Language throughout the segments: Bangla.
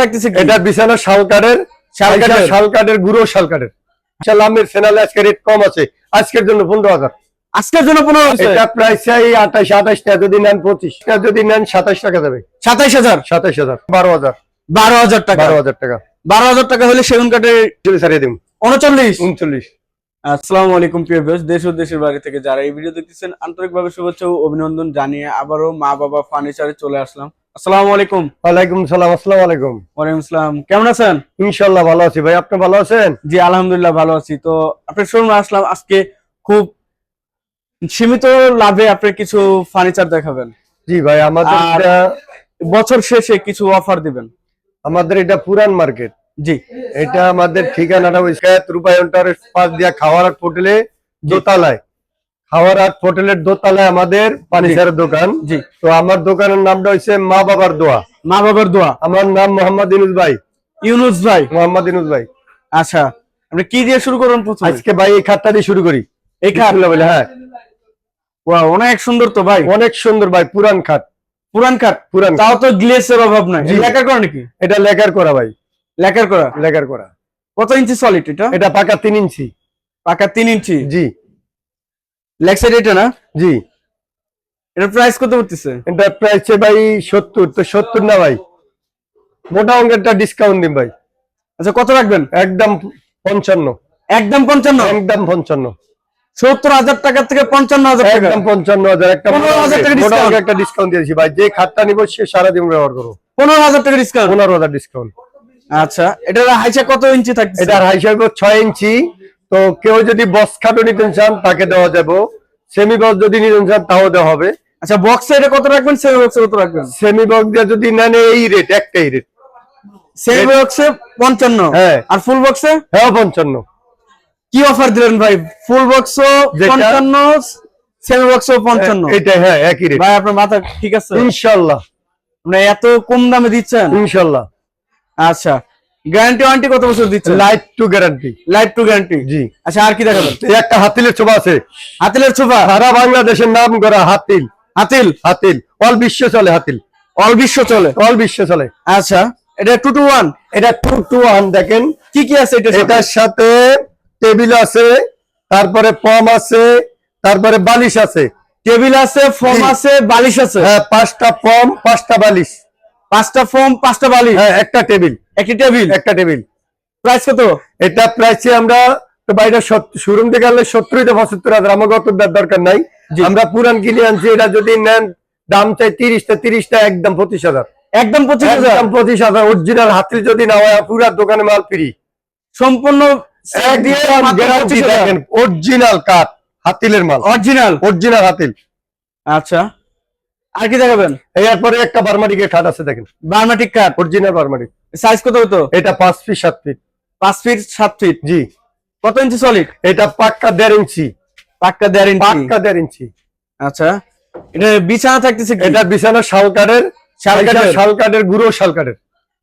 থাকতেছে কি? এটা বিছানা শাল কাঠের শাল কাঠের? শাল কাঠের গুঁড়ো শাল কাঠের সালামের ফেনালে আজকে রেট কম আছে। আজকের জন্য পনেরো হাজার। আজকের জন্য পনেরো এটা প্রাইস চাই আঠাশ আঠাশ যদি নেন পঁচিশ। যদি নেন সাতাশ টাকা দেবে সাতাইশ হাজার? সাতাশ হাজার। বারো হাজার। বারো হাজার টাকা। বারো হাজার টাকা। বারো হাজার টাকা হলে সেগুন কাঠের চলে দিন উনচল্লিশ? উনচল্লিশ। আসসালামু আলাইকুম প্রিয় ভিউয়ার্স দেশ ও দেশের বাইরে থেকে যারা এই ভিডিও দেখতেছেন আন্তরিকভাবে শুভেচ্ছা ও অভিনন্দন জানিয়ে আবারও মা বাবা ফার্নিচারে চলে আসলাম। আসসালামু আলাইকুম। ওয়ালাইকুম সালাম আসসালামু আলাইকুম। ওয়ালাইকুম আসসালাম কেমন আছেন? ইনশাল্লাহ ভালো আছি ভাই আপনি ভালো আছেন? জি আলহামদুলিল্লাহ ভালো আছি। তো আপনার শোরুমে আসলাম আজকে খুব সীমিত লাভে আপনি কিছু ফার্নিচার দেখাবেন। জি ভাই আমাদের বছর শেষে কিছু অফার দিবেন। আমাদের এটা পুরান মার্কেট জি। এটা আমাদের ঠিকানাটা ওই সায়াত রূপায়ণটার পাশ দিয়া খাওয়ার হোটেলে দোতলায়। খাওয়ার আট হোটেলের দোতলায় আমাদের পানিসারের দোকান। জি। তো আমার দোকানের নামটা হচ্ছে মা বাবার দোয়া। মা বাবার দোয়া। আমার নাম মোহাম্মদ ইনুস ভাই। ইউনুস ভাই। মোহাম্মদ ইনুস ভাই। আচ্ছা আপনি কি দিয়ে শুরু করুন প্রথমে? আজকে ভাই এই খাতটা দিয়ে শুরু করি। এই খাট? বলে হ্যাঁ। Wow, অনেক সুন্দর তো ভাই। অনেক সুন্দর ভাই পুরান খাট। পুরান খাট? পুরান তাও তো গ্লেসের অভাব নাই। লেকার করা নাকি? এটা লেকার করা ভাই। লেকার করা? লেকার করা। কত ইঞ্চি সলিড এটা? এটা পাকা তিন ইঞ্চি। পাকা তিন ইঞ্চি? জি। লেগ সাইড এটা না? জি। এটার প্রাইস কত পড়তেছে? এটা প্রাইস ভাই সত্তর তো সত্তর না ভাই? মোটা অঙ্কেরটা ডিসকাউন্ট দিন ভাই। আচ্ছা কত রাখবেন? একদম পঞ্চান্ন। একদম পঞ্চান্ন? একদম পঞ্চান্ন। সত্তর হাজার টাকা থেকে পঞ্চান্ন হাজার একদম পঞ্চান্ন হাজার একটা পনেরো হাজার টাকা মোটা একটা ডিসকাউন্ট দিয়েছি ভাই। যে খাটটা নিবো সে সারাদিন ব্যবহার করব। পনেরো হাজার টাকা ডিসকাউন্ট পনেরো হাজার ডিসকাউন্ট আচ্ছা এটার হাইসা কত ইঞ্চি থাকতেছে? এটার হাই সাইজ ছয় ইঞ্চি তো কেউ যদি বক্স খাটো নিতে চান তাকে দেওয়া যাবে। সেমি বক্স যদি নিতে চান তাও দেওয়া হবে। আচ্ছা বক্সে এটা কত রাখবেন? সেমি বক্সে কত রাখবেন? সেমি বক্স দিয়ে যদি নেন এই রেট একটাই রেট সেমি বক্সে পঞ্চান্ন? হ্যাঁ। আর ফুল বক্সে হ্যাঁ পঞ্চান্ন। কি অফার দিলেন ভাই? ফুল বক্সও যেটা- পঞ্চান্ন সেমি বক্সও পঞ্চান্ন। এটা হ্যাঁ একই রেট ভাই আপনার মাথা ঠিক আছে? ইনশাল্লাহ। মানে এত কম দামে দিচ্ছেন? ইনশাল্লাহ। আচ্ছা। গ্যারান্টি ওয়ারেন্টি কত বছর দিচ্ছেন? Life to guarantee life to guarantee জি। আচ্ছা আর কি দেখাবেন? এই একটা হাতিলের ছোবা আছে। হাতিলের সোফা সারা বাংলাদেশের নাম করা হাতিল। হাতিল? হাতিল। অল বিশ্ব চলে হাতিল। অল বিশ্ব চলে? অল বিশ্ব চলে। আচ্ছা এটা টু টু ওয়ান এটা টু টু ওয়ান দেখেন। কি কি আছে এটা এটার সাথে টেবিল আছে তারপরে পম আছে তারপরে বালিশ আছে। টেবিল আছে ফোম জি। আছে বালিশ আছে? হ্যাঁ পাঁচটা পম পাঁচটা বালিশ। পাঁচটা ফোম পাঁচটা বালিশ? হ্যাঁ একটা টেবিল। একটি টেবিল? একটা টেবিল। প্রাইস কত? এটা প্রাইসে আমরা তো বাইরে শোরুম থেকে আনলে সত্তর পঁচাত্তর হাজার অত দেওয়ার দরকার নাই। আমরা পুরান কিনে আনছি এটা যদি নেন দাম চাই তিরিশটা তিরিশটা একদম পঁচিশ হাজার। একদম পঁচিশ হাজার? পঁচিশ হাজার অরিজিনাল হাতিল যদি না হয় পুরা দোকানে মাল ফ্রি। সম্পূর্ণ অরিজিনাল কাঠ হাতিলের মাল। Original original Hatil. আচ্ছা। আর কি দেখাবেন? এরপরে একটা বারমাটিকের খাট আছে দেখেন। বার্মাটিক কাঠ। অরিজিনাল বারমাটিক। সাইজ কত হতো এটা পাঁচ ফিট সাত ফিট পাঁচ ফিট সাত ফিট জি। কত ইঞ্চি সলিড এটা পাক্কা দেড় ইঞ্চি। পাক্কা দেড় ইঞ্চি। পাক্কা দেড় ইঞ্চি। আচ্ছা। এটা বিছানা থাকতেছে কি? এটা বিছানা শাল কাঠের শাল কাঠের? শাল কাঠের গুঁড়ো শাল কাঠের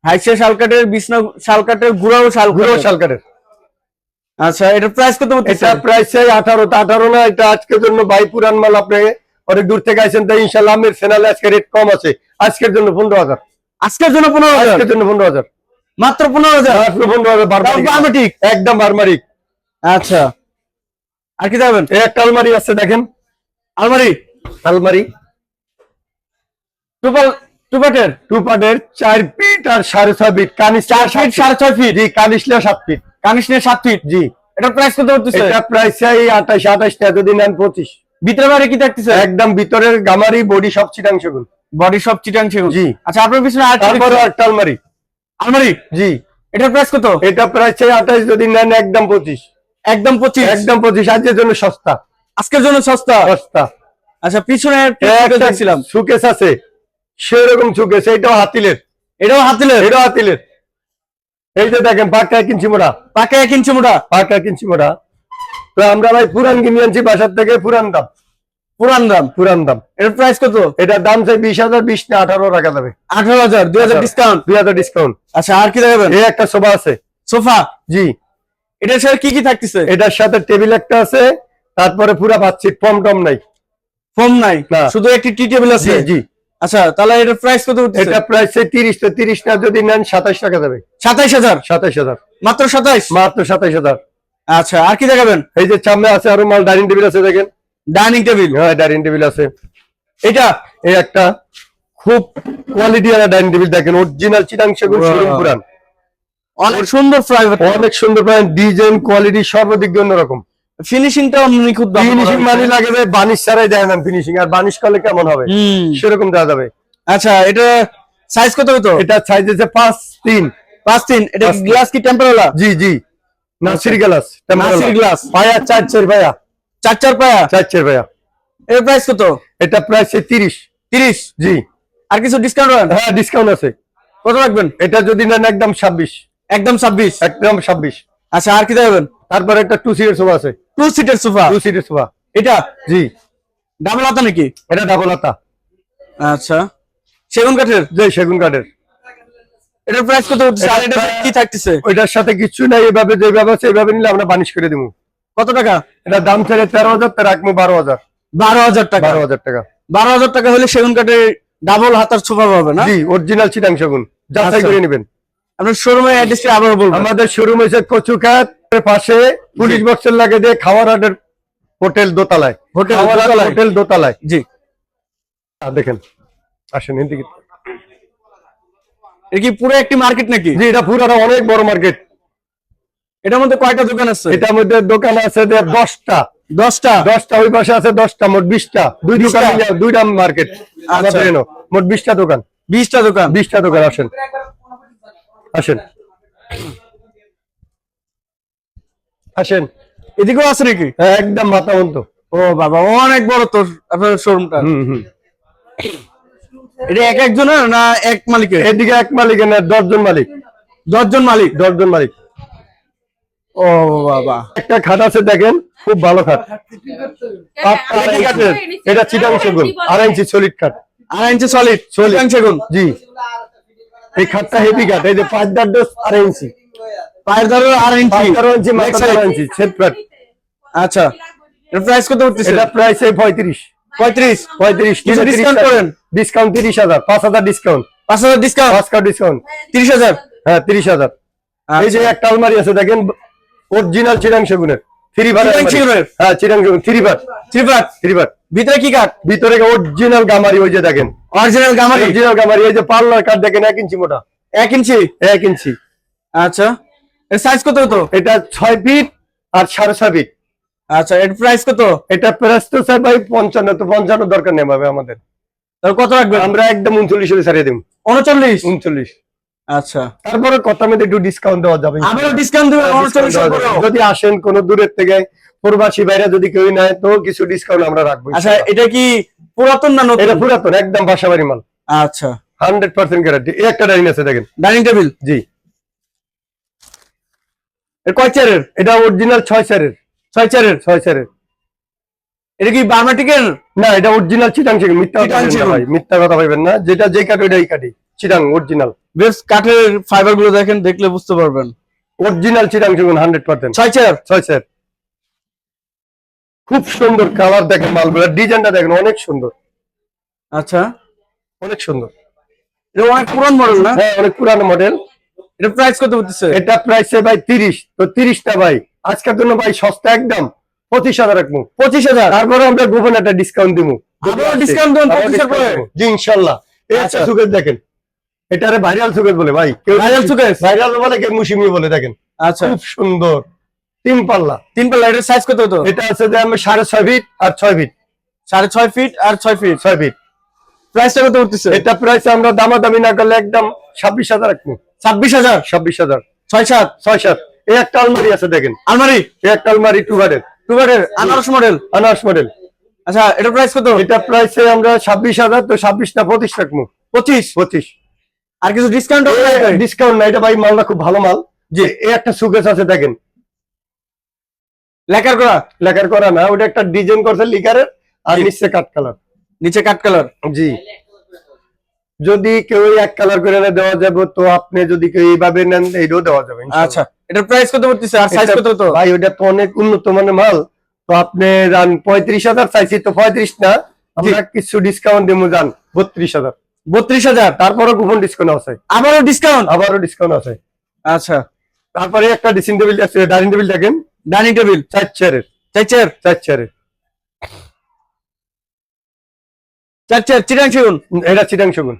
হাইসে শাল কাঠের বিছনা শাল কাঠের গুড়াও শাল গুঁড়ো। শাল কাঠের আচ্ছা এটা প্রাইস কত হচ্ছে এটা প্রাইস চাই আঠারো আঠারো না এটা আজকের জন্য বাই পুরান মাল আপনি অনেক দূর থেকে আইসেন তাই ইনশাল্লাহ আমের ফেনালে আজকে রেট কম আছে। আজকের জন্য পনেরো হাজার। আজকের জন্য পনেরো হাজার। আজকের জন্য পনেরো হাজার। মাত্র পনেরো হাজার? মাত্র পনেরো হাজার বারমাটিক। একদম বারমারিক আচ্ছা। আর কি এই একটা আলমারি আছে দেখেন। আলমারি? আলমারি। টুপাল টুপাটের? চার ফিট আর সাড়ে ছয় ফিট। কানিস চার ফিট সাড়ে ছয় ফিট? জি সাত ফিট। কানিস নিয়ে সাত ফিট? জি। এটার প্রাইস কত হচ্ছে? এটা প্রাইস আঠাশ যদি নেন পঁচিশ। ভিতরে কি থাকতেছে একদম ভিতরের গামারি বডি সব চিটাংশ গুণ বডি সব চিটাং সেগুন জি। আচ্ছা আপনার পিছনে আর তারপরে একটা আলমারি। আলমারি? জি। এটার প্রাইস কত? এটা প্রাইস চাই আঠাশ যদি নেন একদম পঁচিশ। একদম পঁচিশ? একদম পঁচিশ আজকের জন্য সস্তা। আজকের জন্য সস্তা? সস্তা। আচ্ছা পিছনে দেখছিলাম? সুকেস আছে। সেরকম সুকেস এইটাও হাতিলের। এটাও হাতিলের? এটাও হাতিলের। এই যে দেখেন এক ইঞ্চি মোটা পাকে ইঞ্চি মোটা এক ইঞ্চি মোটা তো আমরা ভাই পুরান কিনে আনছি বাসার থেকে পুরান দাম। পুরান দাম। পুরান দাম। এটার প্রাইস কত? এটার দাম চাই বিশ হাজার বিশ না আঠারো রাখা যাবে আঠারো হাজার দুই হাজার ডিসকাউন্ট দুই হাজার ডিসকাউন্ট আচ্ছা আর কি দেখাবেন? এই একটা সোফা আছে। সোফা? জি। এটার সাথে কি কি থাকতেছে? এটার সাথে টেবিল একটা আছে তারপরে পুরা পাচ্ছি পম টম নাই। ফোম নাই? শুধু একটি টি টেবিল আছে? জি আচ্ছা তাহলে এটার প্রাইস কত এটা প্রাইস তিরিশ তো তিরিশ না যদি নেন সাতাশ টাকা যাবে সাতাইশ হাজার? সাতাইশ হাজার। মাত্র সাতাইশ? মাত্র সাতাইশ হাজার। আচ্ছা আর কি দেখাবেন? এই যে সামনে আছে আরও মাল ডাইনিং টেবিল আছে দেখেন। Dining table. হ্যাঁ ডাইনিং টেবিল আছে। এটা এই একটা খুব কোয়ালিটি আর ডাইনিং টেবিল। দেখেন অরিজিনাল চিটাং সেগুন শোরুম পুরান। অনেক সুন্দর ফ্রাই অনেক সুন্দর পাবেন ডিজাইন কোয়ালিটি সর্বাধিক অন্যরকম। ফিনিশিংটা নিখুঁত ফিনিশিং মানে লাগবে বানিশ ছাড়াই দেয় না ফিনিশিং আর বানিশ করলে কেমন হবে? সেরকম দেওয়া যাবে। আচ্ছা এটা সাইজ কত হতো এটা সাইজ আছে পাঁচ তিন। পাঁচ তিন এটা গ্লাস কি টেম্পারওয়ালা জি জি। নাসির গ্লাস নাসির গ্লাস পায়া চার চার ভাইয়া চার চার পায়া? চার চার ভাইয়া এর প্রাইস কত? এটা প্রাইস তিরিশ। তিরিশ? জি। আর কিছু ডিসকাউন্ট হ্যাঁ? ডিসকাউন্ট আছে। কত রাখবেন? এটা যদি নেন একদম ছাব্বিশ। একদম ছাব্বিশ? একদম ছাব্বিশ। আচ্ছা আর কি দেবেন? তারপর একটা টু সিটের সোফা আছে। টু সিটের সোফা টু সিটের সোফা এটা? জি। ডাবল হাতা নাকি? এটা ডাবল হাতা। আচ্ছা। সেগুন কাঠের? যে সেগুন কাঠের। এটার প্রাইস কত আর এটা কি থাকতেছে? ওইটার সাথে কিছু নাই এভাবে যেভাবে আছে এইভাবে নিলে আমরা বানিশ করে দিব কত টাকা? এটা দাম ছেড়ে তেরো হাজার তার রাখব বারো হাজার। বারো হাজার টাকা। বারো হাজার টাকা। বারো হাজার টাকা হলে সেগুন কাঠের ডাবল হাতার সোফা পাবে না? জি অরিজিনাল চিটাং সেগুন। যাচাই আচ্ছা। করে নেবেন। আপনার শোরুমের অ্যাড্রেসটি আবার বলবেন। আমাদের শোরুম হয়েছে কচুখাত পাশে পুলিশ বক্সের লাগে দিয়ে খাওয়ার আডের হোটেল দোতলায়। হোটেল দোতলায়? হোটেল দোতলায়। জি। আর দেখেন। আসেন এদিকে। এটা কি পুরো একটি মার্কেট নাকি? জি এটা পুরো অনেক বড় মার্কেট এটার মধ্যে কয়টা দোকান আছে? এটার মধ্যে দোকান আছে যে দশটা। দশটা? দশটা ওই পাশে আছে দশটা মোট বিশটা। দুই দোকান দুইটা মার্কেট মোট বিশটা দোকান। বিশটা দোকান? বিশটা দোকান আসেন। আসেন। আসেন। এদিকেও আছে নাকি? হ্যাঁ, একদম মাথা অন্ত ও বাবা অনেক বড় তোর আপনার শোরুমটা হুম হুম। এটা এক একজনের না এক মালিকের? এদিকে এক মালিক না দশজন মালিক। দশজন মালিক? দশজন মালিক। ও বাবা। একটা খাট আছে দেখেন খুব ভালো খাট। এটা কি আড়াই কাঠের? ইঞ্চি। এটা চিটাং সেগুন আড়াই ইঞ্চি সলিড খাট। আড়াই ইঞ্চি সলিড। সলিড সেগুন। জি। এই খাটটা হেভি খাট এই যে পাঁচ দার ডোজ আড়াই ইঞ্চি। পায়ের ধারে আড়াই ইঞ্চি। দার মাথা। আড়াই ইঞ্চি সেট খাট। আচ্ছা। এর প্রাইস কত উঠতেছে এটা প্রাইস এই পঁয়ত্রিশ। পঁয়ত্রিশ? পঁয়ত্রিশ কিছু discount করেন? ডিসকাউন্ট তিরিশ হাজার পাঁচ হাজার ডিসকাউন্ট পাঁচ হাজার ডিসকাউন্ট পাঁচ কার্ড ডিসকাউন্ট তিরিশ হাজার? হ্যাঁ তিরিশ হাজার। এই যে একটা আলমারি আছে দেখেন অরিজিনাল চিরাং সেগুনের থ্রি বার হ্যাঁ চিরাং সেগুন থ্রি বার থ্রি পার্ট থ্রি বার ভিতরে কি কাঠ? ভিতরে অরিজিনাল গামারি ওই যে দেখেন। অরিজিনাল গামারি? অরিজিনাল গামারি এই যে পার্লার কাঠ দেখেন এক ইঞ্চি মোটা। এক ইঞ্চি? এক ইঞ্চি। আচ্ছা। এর সাইজ কত হতো? এটা ছয় ফিট আর সাড়ে ছয় ফিট আচ্ছা এর প্রাইস কত? এটা প্রাইস তো স্যার ভাই পঞ্চান্ন তো পঞ্চান্ন দরকার নেই ভাবে আমাদের। কত রাখবেন? আমরা একদম উনচল্লিশ হলে ছাড়িয়ে দিব উনচল্লিশ? উনচল্লিশ। আচ্ছা। তারপরে কথা মধ্যে একটু ডিসকাউন্ট দেওয়া যাবে আবারও ডিসকাউন্ট। যদি আসেন কোন দূরের থেকে প্রবাসী বাইরে যদি কেউ নেয় তো কিছু ডিসকাউন্ট আমরা রাখব আচ্ছা এটা কি পুরাতন না নতুন? এটা পুরাতন একদম বাসাবাড়ি মাল। আচ্ছা। হান্ড্রেড পার্সেন্ট গ্যারান্টি একটা ডাইনিং আছে দেখেন। ডাইনিং টেবিল জি। এর কয় চেয়ারের এটা অরিজিনাল ছয় চারের ছয় চেয়ারের ছয় চারের এটা কি বার্মাটিকের না এটা অরিজিনাল চিটাং মিথ্যা কথা। ভাই মিথ্যা কথা পাইবেন না। যেটা যে কাঠ ওইটাই কাটি। চিটাং অরিজিনাল বেশ কাঠের ফাইবারগুলো দেখেন দেখলে বুঝতে পারবেন। অরিজিনাল চিটাং হান্ড্রেড পার্সেন্ট ছয় চেয়ার? ছয় চার খুব সুন্দর কালার দেখেন মালগুলো ডিজাইনটা দেখেন অনেক সুন্দর। আচ্ছা। অনেক সুন্দর। এটা অনেক পুরান মডেল না? হ্যাঁ অনেক পুরানো মডেল এটা প্রাইস কত হচ্ছে? এটা প্রাইসে ভাই তিরিশ তো তিরিশটা ভাই। আজকের জন্য ভাই সস্তা একদম পঁচিশ হাজার রাখব পঁচিশ হাজার? তারপরে আমরা গোপন একটা ডিসকাউন্ট দিব 25 পরে? জি ইনশাল্লাহ। এই আচ্ছা। দেখেন। এটারে ভাইরাল সুকেশ বলে ভাই। কেউ Viral suitcase? ভাইরাল বলে কেউ মুসিমি বলে দেখেন। আচ্ছা। খুব সুন্দর। তিন পাল্লা। তিন পাল্লা এটার সাইজ কত হতো? এটা আছে যে আমি সাড়ে ছয় ফিট আর ছয় ফিট সাড়ে ছয় ফিট আর ছয় ফিট ছয় ফিট প্রাইসটা কত উঠতেছে? এটা প্রাইস আমরা দামাদামি না করলে একদম ছাব্বিশ হাজার রাখব। ছাব্বিশ হাজার? ছাব্বিশ হাজার। ছয় সাত? ছয় সাত। এই একটা আলমারি আছে দেখেন। আলমারি? এই একটা আলমারি টু বারের টু বেডের আনারস মডেল আনার্স মডেল আচ্ছা এটা প্রাইস কত? এটা প্রাইসে আমরা ছাব্বিশ হাজার তো ছাব্বিশটা পঁচিশ রাখব। পঁচিশ? পঁচিশ। আর কিছু ডিসকাউন্ট ডিসকাউন্ট না এটা ভাই মালটা খুব ভালো মাল। যে এই একটা সুকেস আছে দেখেন। লেকার করা? লেখার করা না ওটা একটা ডিজাইন করছে লিকারের আর নিচে কাট কালার। নিচে কাট কালার? জি। যদি কেউ এক কালার করে না দেওয়া যাবে তো আপনি যদি কেউ এইভাবে নেন এইটাও দেওয়া যাবে। আচ্ছা এটার প্রাইস কত পড়তেছে? আর সাইজ কত হতো ভাই ওটা তো অনেক উন্নত মানের মাল। তো আপনি রান পঁয়ত্রিশ হাজার চাইছি তো পঁয়ত্রিশ না। আমরা কিছু ডিসকাউন্ট দেবো যান বত্রিশ হাজার। বত্রিশ হাজার। তারপরে কুপন ডিসকাউন্ট আছে। আবারও ডিসকাউন্ট আবারও ডিসকাউন্ট আছে। আচ্ছা। তারপরে একটা ড্রেসিং টেবিল আছে ডাইনিং টেবিল দেখেন। ডাইনিং টেবিল চার চেয়ারের চার চেয়ার চার চেয়ারের চার চেয়ার চিরাং সেগুন? এটা চিটাং শগুন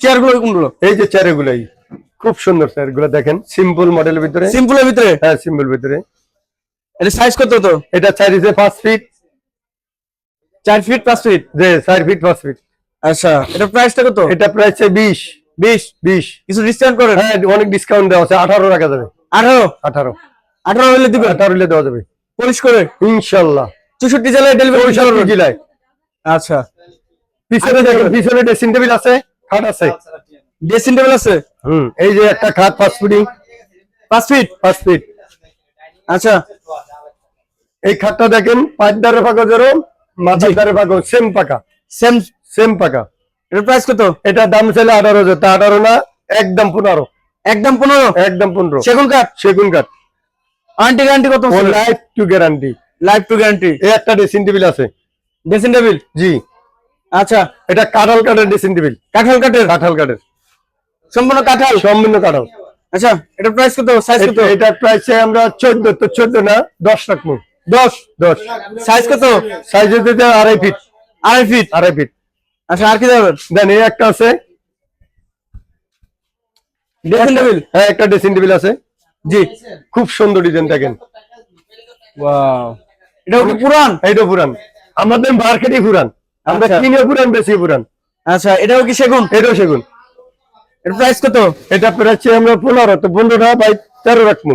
চেয়ারগুলো? কোনগুলো এই যে চেয়ার গুলাই খুব সুন্দর চেয়ারগুলো দেখেন। সিম্পল মডেলের ভিতরে। সিম্পলের ভিতরে? হ্যাঁ সিম্পল ভিতরে। এটা সাইজ কত তো? এটা চার ইঞ্চে পাঁচ ফিট চার ফিট পাঁচ ফিট যে চার ফিট পাঁচ ফিট আচ্ছা এটা প্রাইসটা কত? এটা হচ্ছে বিশ। বিশ? বিশ। কিছু ডিসকাউন্ট করেন? হ্যাঁ অনেক ডিসকাউন্ট দেওয়া আছে। আঠারো রাখা যাবে। আঠারো? আঠারো। আঠারো হলে দিবেন? আঠারো হলে দেওয়া যাবে। পলিশ করে? ইনশাল্লাহ। চৌষট্টি জেলায় ডেলিভারি চৌষট্টি জেলায়। আচ্ছা। পিছনে দেখেন পিছনে ড্রেসিং টেবিল আছে খাট আছে। ড্রেসিং টেবিল আছে? হুম এই যে একটা খাট পাঁচ ফুটি। পাঁচ ফিট? পাঁচ ফিট। আচ্ছা। এই খাটটা দেখেন পাঁচ দ্বারে পাকা জোরো মাথার দ্বারে পাকা সেম পাকা। সেম সেম পাকা। এটার প্রাইস কত? এটা দাম ছিল আঠারো হাজার তা আঠারো না একদম পনেরো। একদম পনেরো? একদম পনেরো। সেগুন কাঠ? সেগুন কাঠ। আন্টি গ্যারান্টি কত life to guarantee life to guarantee এই একটা ড্রেসিং টেবিল আছে। ড্রেসিং টেবিল জি। আচ্ছা। এটা কাঁঠাল কাঠের ড্রেসিং টেবিল কাঁঠাল কাঠের? কাঁঠাল কাঠের। সম্পূর্ণ কাঁঠাল? সম্পূর্ণ কাঁঠাল। আচ্ছা এটা প্রাইস কত? সাইজ কত? এটা- প্রাইস আমরা চোদ্দ তো চোদ্দ না দশ রাখব। দশ? দশ। সাইজ কত? সাইজ দিতে আড়াই ফিট আড়াই ফিট আড়াই ফিট আচ্ছা আর কি যাবেন দেন এই একটা আছে। ড্রেসিং টেবিল হ্যাঁ একটা ড্রেসিং টেবিল আছে। জি খুব সুন্দর ডিজাইন দেখেন। ওয়াও এটা কি পুরান? এইটা পুরান। আমাদের মার্কেটই পুরান। আমরা আচ্ছা। কিনে পুরান বেশি পুরান। আচ্ছা এটাও কি সেগুন? এটাও সেগুন। এর প্রাইস কত? এটা প্রায় আমরা পনেরো তো 15 টাকা বাই তেরো রাখব।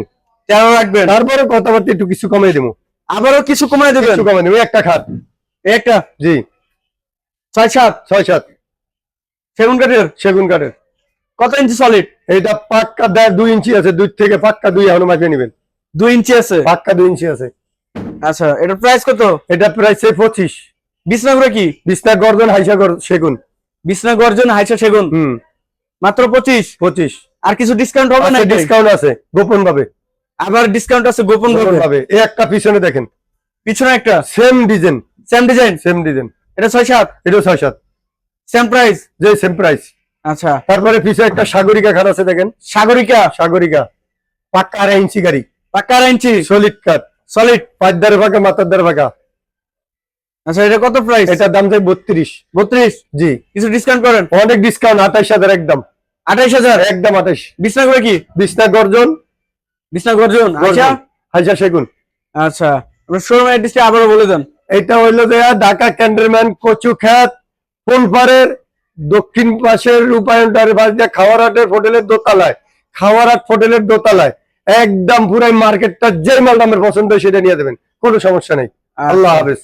তেরো রাখবেন? তারপরে কথাবার্তা একটু কিছু কমিয়ে দেবো। আবারও কিছু কমায় দেবেন? কিছু কমিয়ে দেবো একটা খাট। একটা? জি। ছয় সাত। ছয় সাত। সেগুন কাঠের? সেগুন কাঠের। কত ইঞ্চি সলিড এইটা পাক্কা দেড় দুই ইঞ্চি আছে দুই থেকে পাক্কা দুই এখনও মাপিয়ে নেবেন। দুই ইঞ্চি আছে? পাক্কা দুই ইঞ্চি আছে। আচ্ছা এটার প্রাইস কত? এটা প্রায় সে পঁচিশ। বিছনাগুলো কি? বিছনা গর্জন হাইসা সেগুন। বিছনা গর্জন হাইসা সেগুন? হুম। মাত্র পঁচিশ? পঁচিশ। আর কিছু ডিসকাউন্ট হবে না ডিসকাউন্ট আছে গোপন ভাবে আবার ডিসকাউন্ট আছে গোপন গোপন ভাবে ভাবে এই একটা পিছনে দেখেন। পিছনে একটা? Same design same design same design এটা ছয় সাত? এটা ছয় সাত। সেম প্রাইস যে সেম প্রাইস আচ্ছা। তারপরে পিছনে একটা সাগরিকা খাট আছে দেখেন। সাগরিকা? সাগরিকা। পাক্কা আড়াই ইঞ্চি গাড়ি। পাক্কা আড়াই ইঞ্চি? সলিড কাঠ সলিড পাঁচ দ্বারে ফাঁকা মাথার দ্বারে ফাঁকা। আচ্ছা এটা কত প্রাইস এটার দাম চাই বত্রিশ। বত্রিশ? জি। কিছু ডিসকাউন্ট করেন? অনেক ডিসকাউন্ট আঠাইশ হাজার একদম। আঠাইশ হাজার? একদম আঠাইশ। বিছনাগুলো কি? বিছনা গর্জন। বিছনা গর্জন। আচ্ছা। হাইসা সেগুন। আচ্ছা। শোরুম অ্যাড্রেসটা আবারও বলে দেন। এটা হইল যে ঢাকা ক্যান্ডেলম্যান কচু খ্যাত ফুলপাড়ের দক্ষিণ পাশের রূপায়ণটার পাশ দিয়ে খাওয়ারহাটের হোটেলের দোতলায় খাওয়ারহাট হোটেলের দোতলায় একদম পুরাই মার্কেটটা যে মাল আমার পছন্দ সেটা নিয়ে দেবেন কোনো সমস্যা নেই। আল্লাহ হাফেজ।